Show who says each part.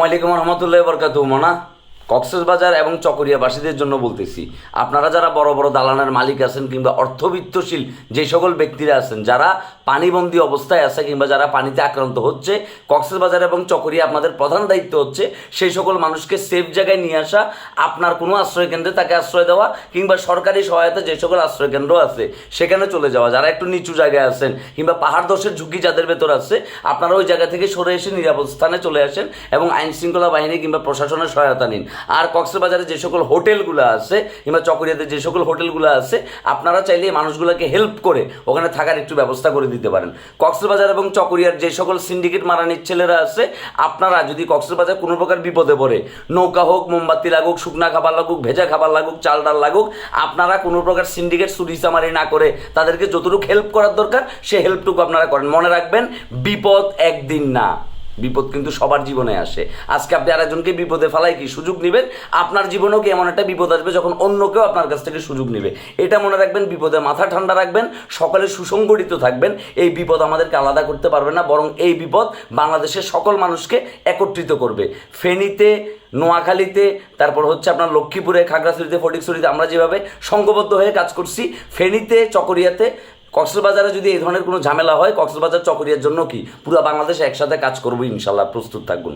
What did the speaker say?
Speaker 1: ওয়ালাইকুম রহমতুল্লাহ বরকাত মোনা। কক্সবাজার এবং চকরিয়াবাসীদের জন্য বলতেছি, আপনারা যারা বড় বড় দালানের মালিক আছেন কিংবা অর্থবিত্তশীল যে সকল ব্যক্তিরা আছেন, যারা পানিবন্দী অবস্থায় আছে কিংবা যারা পানিতে আক্রান্ত হচ্ছে কক্সবাজার এবং চকরিয়া আপনাদের প্রধান দায়িত্ব হচ্ছে সেই সকল মানুষকে সেফ জায়গায় নিয়ে আসা, আপনার কোনো আশ্রয় কেন্দ্রে তাকে আশ্রয় দেওয়া কিংবা সরকারি সহায়তা যে সকল আশ্রয় কেন্দ্র আছে, সেখানে চলে যাওয়া। যারা একটু নিচু জায়গায় আছেন কিংবা পাহাড় দোষের ঝুঁকি যাদের ভেতর আছে, আপনারা ওই জায়গা থেকে সরে এসে নিরাপদ স্থানে চলে আসেন এবং আইন শৃঙ্খলা বাহিনী কিংবা প্রশাসনের সহায়তা নিন। আর কক্সবাজারে যে সকল হোটেলগুলো আছে কিংবা চকরিয়াতে যে সকল হোটেলগুলো আছে, আপনারা চাইলে মানুষগুলোকে হেল্প করে ওখানে থাকার একটু ব্যবস্থা করে দিতে পারেন। কক্সবাজার এবং চকরিয়ার যে সকল সিন্ডিকেট মারানির ছেলেরা আছে, আপনারা যদি কক্সবাজার কোনো প্রকার বিপদে পড়ে, নৌকা হোক, মোমবাতি লাগুক, শুকনা খাবার লাগুক, ভেজা খাবার লাগুক, চাল ডাল লাগুক, আপনারা কোনো প্রকার সিন্ডিকেট সুরিচামারি না করে তাদেরকে যতটুকু হেল্প করার দরকার, সে হেল্পটুকু আপনারা করেন। মনে রাখবেন, বিপদ একদিন না। বিপদ কিন্তু সবার জীবনে আসে। আজকে আপনি আরেকজনকে বিপদে ফেলাই কি সুযোগ নেবেন? আপনার জীবনেও কি এমন একটা বিপদ আসবে যখন অন্য কেউ আপনার কাছ থেকে সুযোগ নেবে? এটা মনে রাখবেন, বিপদে মাথা ঠান্ডা রাখবেন, সকালে সুসংগঠিত থাকবেন। এই বিপদ আমাদেরকে আলাদা করতে পারবে না, বরং এই বিপদ বাংলাদেশের সকল মানুষকে একত্রিত করবে। ফেনীতে, নোয়াখালীতে, তারপর হচ্ছে আপনার লক্ষ্মীপুরে, খাগড়াছড়িতে, ফটিকছড়িতে আমরা যেভাবে সংঘবদ্ধ হয়ে কাজ করছি, ফেনীতে, চকরিয়াতে কক্সবাজারে যদি এই ধরনের কোনো ঝামেলা হয়, কক্সবাজার চকরিয়ার জন্য কি পুরো বাংলাদেশে একসাথে কাজ করব ইনশাল্লাহ, প্রস্তুত থাকুন।